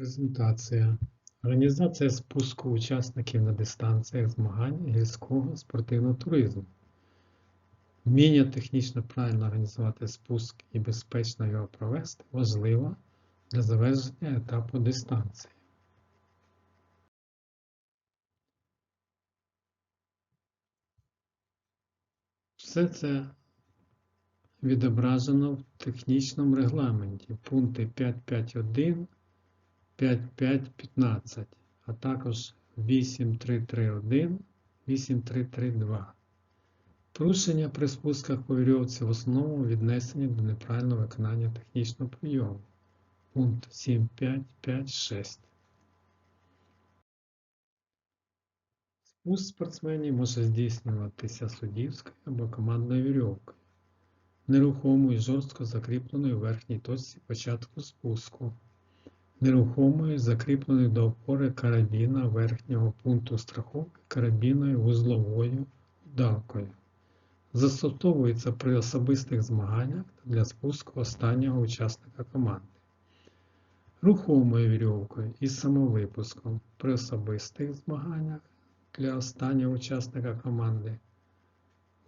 Презентація. Організація спуску учасників на дистанціях змагань гірського спортивного туризму. Вміння технічно правильно організувати спуск і безпечно його провести важливо для завершення етапу дистанції. Все це відображено в технічному регламенті пункти 5.5.1, 5.5.15, а також 8.3.3.1, 8.3.3.2. Порушення при спусках по вірьовці в основному віднесені до неправильного виконання технічного прийому. Пункт 7.5.5.6. Спуск спортсменів може здійснюватися суддівською або командною вірьовкою, нерухомою і жорстко закріпленою в верхній точці початку спуску, нерухомою закріпленою до опори карабіна верхнього пункту страховки карабіною вузловою удавкою. Застосовується при особистих змаганнях для спуску останнього учасника команди. Рухомою вірьовкою із самовипуском при особистих змаганнях для останнього учасника команди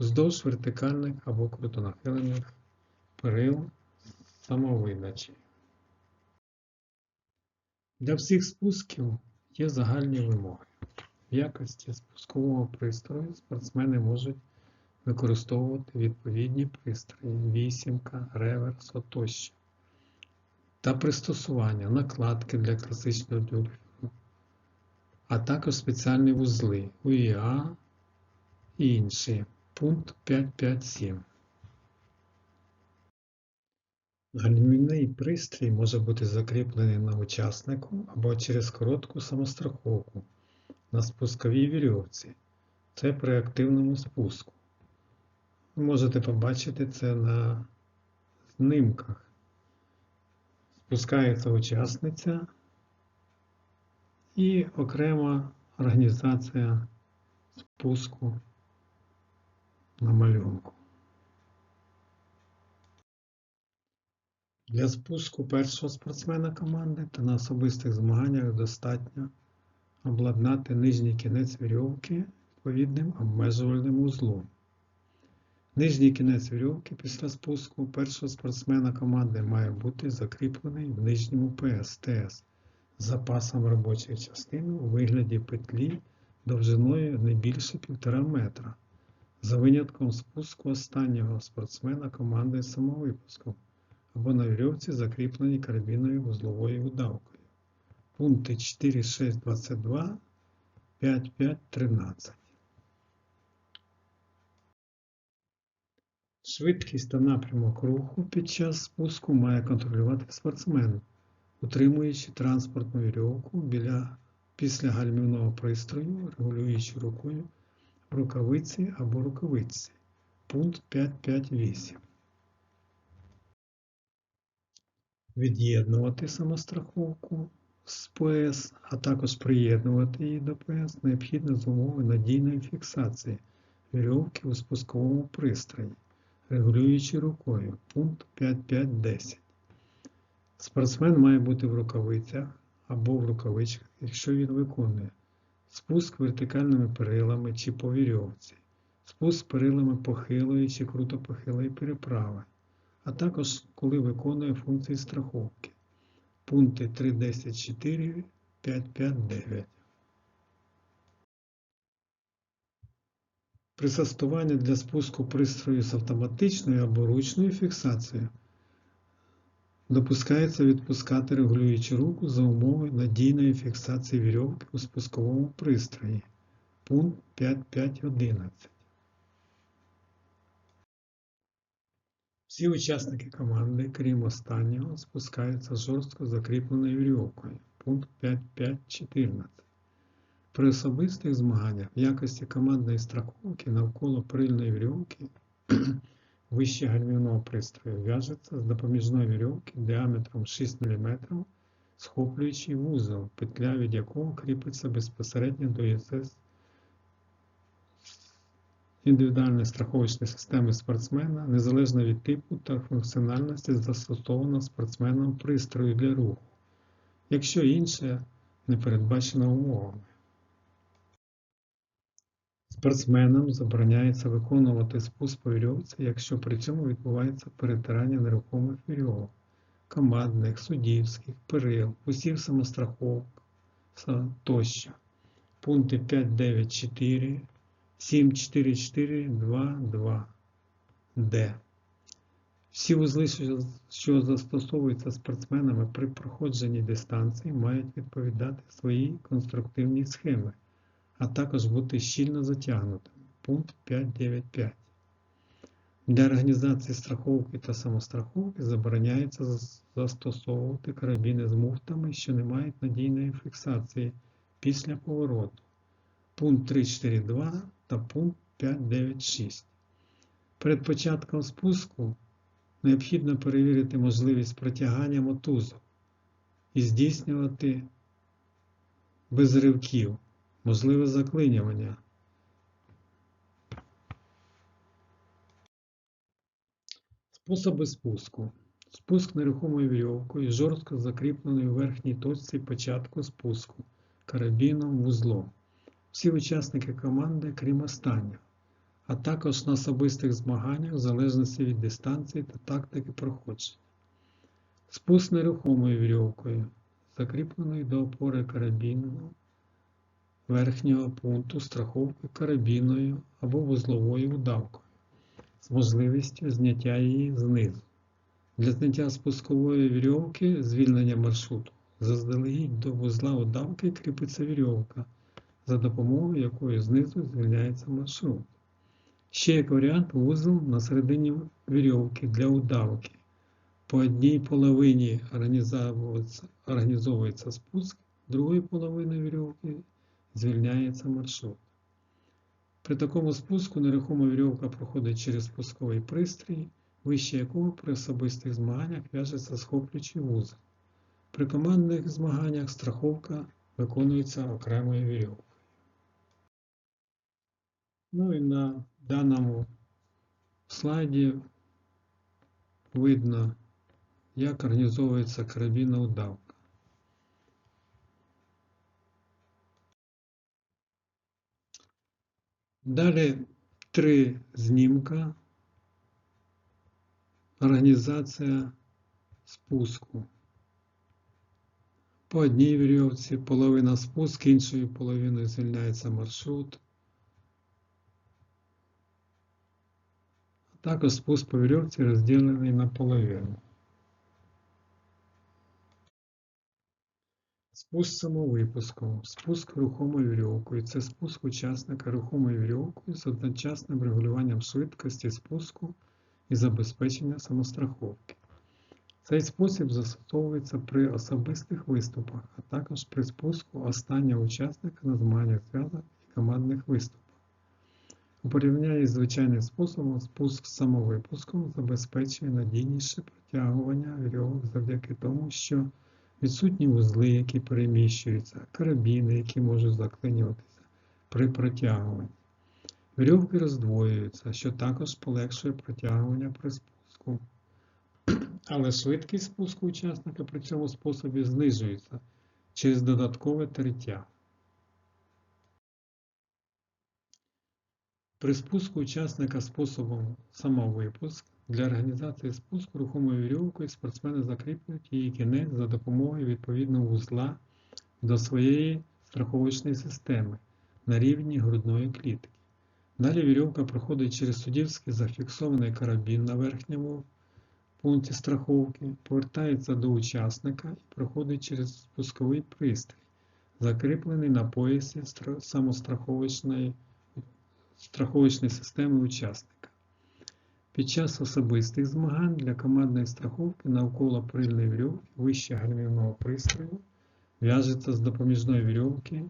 вздовж вертикальних або крутонахилених перил самовидачі. Для всіх спусків є загальні вимоги. В якості спускового пристрою спортсмени можуть використовувати відповідні пристрої, вісімка, реверс тощо та пристосування, накладки для класичного дюбелю, а також спеціальні вузли УІА і інші. Пункт 5.5.7. Гальмівний пристрій може бути закріплений на учаснику або через коротку самостраховку на спусковій вірьовці. Це при активному спуску. Ви можете побачити це на знимках. Спускається учасниця і окрема організація спуску на малюнку. Для спуску першого спортсмена команди та на особистих змаганнях достатньо обладнати нижній кінець вірьовки відповідним обмежувальним узлом. Нижній кінець вірьовки після спуску першого спортсмена команди має бути закріплений в нижньому ПС-ТС з запасом робочої частини у вигляді петлі довжиною не більше 1,5 метра, за винятком спуску останнього спортсмена команди з самовипуском або на вірьовці закріпленій карабіною вузловою удавкою. Пункти 4.6.22, 5.5.13. Швидкість та напрямок руху під час спуску має контролювати спортсмен, утримуючи транспортну вірьовку біля, після гальмівного пристрою, регулюючи рукою в рукавиці або рукавиці. Пункт 5.5.8. Від'єднувати самостраховку з ПС, а також приєднувати її до ПС необхідно з умови надійної фіксації вірьовки у спусковому пристрої регулюючи рукою. Пункт 5.5.10. Спортсмен має бути в рукавицях або в рукавичках, якщо він виконує спуск вертикальними перилами чи по вірьовці, спуск перилами похилої чи крутопохилої переправи, а також коли виконує функції страховки. Пункти 3.10.4, 5.5.9. Пристосування для спуску пристрою з автоматичною або ручною фіксацією допускається відпускати регулюючу руку за умови надійної фіксації вірьовки у спусковому пристрої. Пункт 5.5.11. Всі учасники команди, крім останнього, спускаються жорстко закріпленою вірьовкою. Пункт 5.5.14. При особистих змаганнях в якості командної страховки навколо прильної вірьовки вище гальмівного пристрою в'яжеться з допоміжної вірьовки діаметром 6 мм, схоплюючий вузол, петля від якого кріпиться безпосередньо до ЄСС індивідуальної страховочної системи спортсмена незалежно від типу та функціональності застосованого спортсменом пристрою для руху, якщо інше не передбачено умовами. Спортсменам забороняється виконувати спуск по вірьовці, якщо при цьому відбувається перетирання нерухомих вірьовок, командних, суддівських, перил, усіх самостраховок тощо. Пункти 5, 9, 4, 74422D. Всі вузли, що застосовуються спортсменами при проходженні дистанції, мають відповідати своїй конструктивній схемі, а також бути щільно затягнутими. Пункт 5.9.5. Для організації страховки та самостраховки забороняється застосовувати карабіни з муфтами, що не мають надійної фіксації після повороту. Пункт 3.4.2 та пункт 5.9.6. Перед початком спуску необхідно перевірити можливість протягання мотузок і здійснювати без ривків, можливе заклинювання. Способи спуску. Спуск нерухомою вірьовкою, жорстко закріпленою в верхній точці початку спуску, карабіном, вузлом. Всі учасники команди, крім останнього, а також на особистих змаганнях в залежності від дистанції та тактики проходження. Спуск нерухомою вірьовкою, закріпленою до опори карабіну верхнього пункту страховки карабіною або вузловою удавкою з можливістю зняття її знизу. Для зняття спускової вірьовки звільнення маршруту заздалегідь до вузла удавки кріпиться вірьовка, за допомогою якої знизу звільняється маршрут. Ще як варіант вузол на середині вірьовки для удавки. По одній половині організовується, організовується спуск, другою половиною вірьовки звільняється маршрут. При такому спуску нерухома вірьовка проходить через спусковий пристрій, вище якого при особистих змаганнях в'яжеться схоплюючий вузол. При командних змаганнях страховка виконується окремою вірьовкою. Ну і на даному слайді видно, як організовується карабінна удавка. Далі три знімка. Організація спуску. По одній вірьовці половина спуск, іншою половиною звільняється маршрут. Також спуск по вірьовці розділений на половину. Спуск самовипуском. Спуск рухомою вірьовкою. Це спуск учасника рухомою вірьовкою з одночасним регулюванням швидкості спуску і забезпечення самостраховки. Цей спосіб застосовується при особистих виступах, а також при спуску останнього учасника на змаганнях зв'язок і командних виступах. У порівнянні з звичайним способом спуск з самовипуском забезпечує надійніше протягування вірьовок завдяки тому, що відсутні вузли, які переміщуються, карабіни, які можуть заклинюватися при протягуванні. Вірьовки роздвоюються, що також полегшує протягування при спуску. Але швидкість спуску учасника при цьому способі знижується через додаткове тертя. При спуску учасника способом самовипуск для організації спуску рухомою вірьовкою спортсмени закріплюють її кінець за допомогою відповідного вузла до своєї страховочної системи на рівні грудної клітки. Далі вірьовка проходить через суддівський зафіксований карабін на верхньому пункті страховки, повертається до учасника і проходить через спусковий пристрій, закріплений на поясі стра- самостраховочної страховочної системи учасника. Під час особистих змагань для командної страховки навколо прильної вірьовки вище гальмівного пристрою в'яжеться з допоміжної вірьовки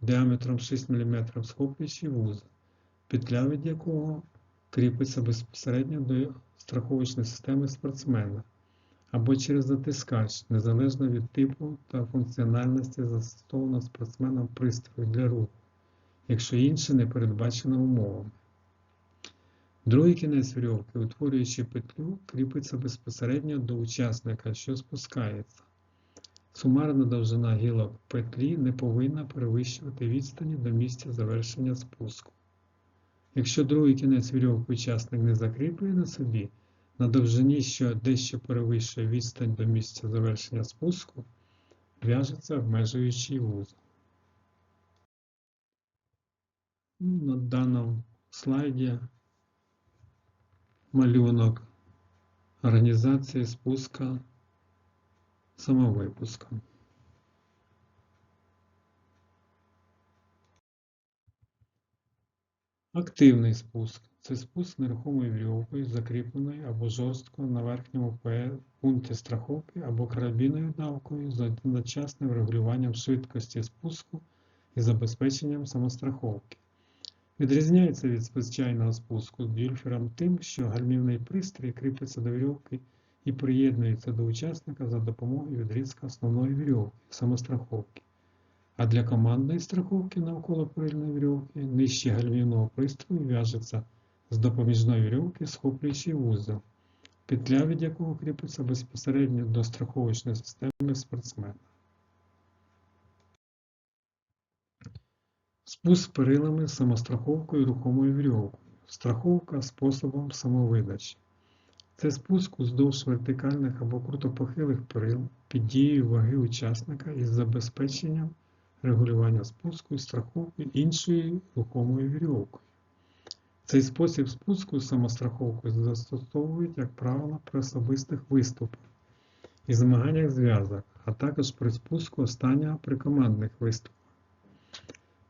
діаметром 6 мм схоплюючий вузол, петля від якого кріпиться безпосередньо до страховочної системи спортсмена або через затискач, незалежно від типу та функціональності застосованого спортсменом пристрою для руху, якщо інше не передбачено умовами. Другий кінець вірьовки, утворюючи петлю, кріпиться безпосередньо до учасника, що спускається. Сумарна довжина гілок петлі не повинна перевищувати відстані до місця завершення спуску. Якщо другий кінець вірьовки учасник не закріплює на собі, на довжині, що дещо перевищує відстань до місця завершення спуску, в'яжеться обмежуючий вузол. Ну, На даному слайді малюнок організації спуска самовипуском. Активний спуск це спуск нерухомою вірьовкою, закріпленою або жорстко на верхньому пункті страховки або карабінною давкою з одночасним регулюванням швидкості спуску і забезпеченням самостраховки. Відрізняється від звичайного спуску з дюльфером тим, що гальмівний пристрій кріпиться до вірьовки і приєднується до учасника за допомогою відрізка основної вірьовки самостраховки. А для командної страховки навколо перильної вірьовки нижче гальмівного пристрою в'яжеться з допоміжної вірьовки схоплюючий вузол, петля від якого кріпиться безпосередньо до страховочної системи спортсмена. Спуск перилами самостраховкою рухомою вірьовкою. Страховка способом самовидачі. Це спуск уздовж вертикальних або крутопохилих перил під дією ваги учасника із забезпеченням регулювання спуску і страховки іншою рухомою вірьовкою. Цей спосіб спуску з самостраховкою застосовують, як правило, при особистих виступах і змаганнях зв'язок, а також при спуску останнього при командних виступах.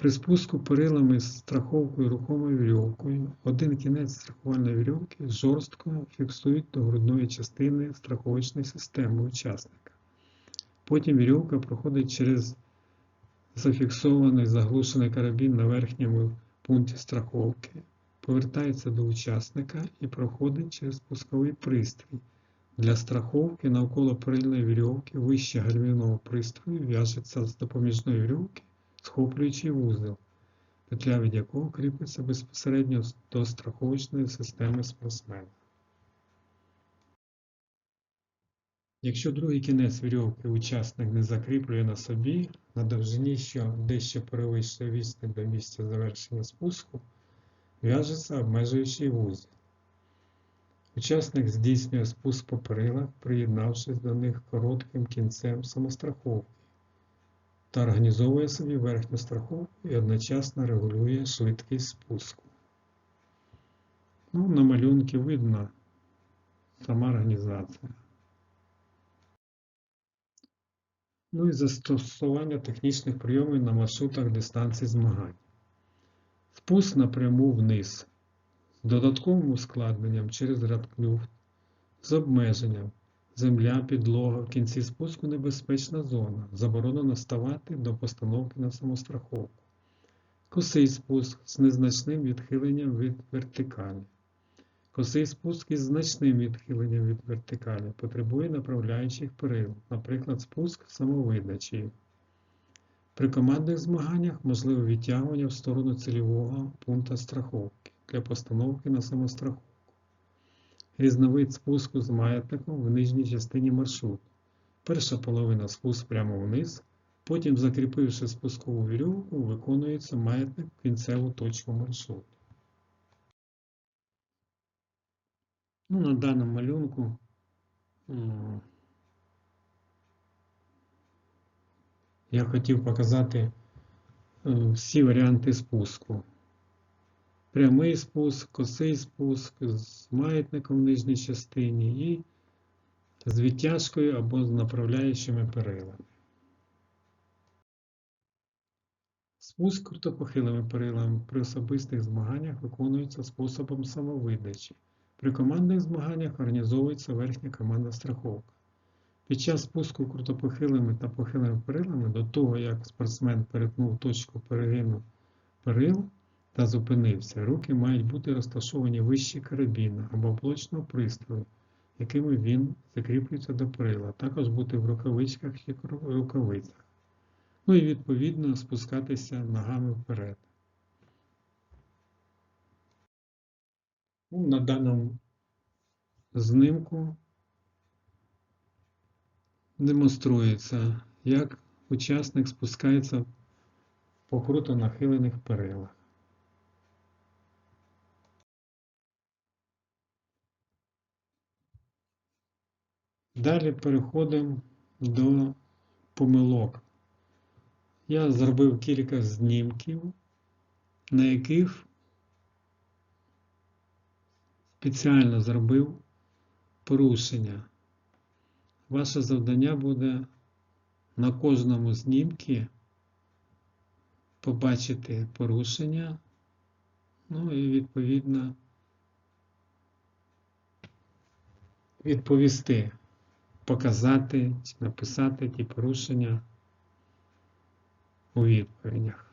При спуску перилами з страховкою рухомою вірьовкою один кінець страхувальної вірьовки жорстко фіксують до грудної частини страховочної системи учасника. Потім вірьовка проходить через зафіксований заглушений карабін на верхньому пункті страховки, повертається до учасника і проходить через спусковий пристрій. Для страховки навколо перильної вірьовки вище гальмівного пристрою в'яжеться з допоміжної вірьовки схоплюючий вузол, петля від якого кріпиться безпосередньо до страховочної системи спортсмена. Якщо другий кінець вірьовки учасник не закріплює на собі, на довжині, що дещо перевищує відстань до місця завершення спуску, в'яжеться обмежуючий вузол. Учасник здійснює спуск по перилах, приєднавшись до них коротким кінцем самостраховки та організовує собі верхню страховку і одночасно регулює швидкість спуску. Ну, на малюнки видно сама організація. Ну і застосування технічних прийомів на маршрутах дистанцій змагань. Спуск напряму вниз з додатковим ускладненням через радклюфт, з обмеженням земля, підлога, в кінці спуску небезпечна зона, заборонено ставати до постановки на самостраховку. Косий спуск з незначним відхиленням від вертикалі. Косий спуск із значним відхиленням від вертикалі потребує направляючих перил, наприклад, спуск самовидачі. При командних змаганнях можливе відтягування в сторону цільового пункту страховки для постановки на самостраховку. Різновид спуску з маятником в нижній частині маршруту. Перша половина спуск прямо вниз, потім, закріпивши спускову вірьовку, виконується маятник в кінцеву точку маршруту. Ну, на даному малюнку я хотів показати е, всі варіанти спуску. Прямий спуск, косий спуск з маятником в нижній частині і з відтяжкою або з направляючими перилами. Спуск крутопохилими перилами при особистих змаганнях виконується способом самовидачі. При командних змаганнях організовується верхня командна страховка. Під час спуску крутопохилими та похилими перилами до того, як спортсмен перетнув точку перегину перил та зупинився, руки мають бути розташовані вище карабіна або блочного пристрою, якими він закріплюється до перила, також бути в рукавичках чи рукавицях. Ну і відповідно спускатися ногами вперед. Ну, На даному знимку демонструється, як учасник спускається по круто нахилених перилах. Далі переходимо до помилок. Я зробив кілька знімків, на яких спеціально зробив порушення. Ваше завдання буде на кожному знімку побачити порушення, ну і відповідно відповісти, показати чи написати ті порушення у відповідях.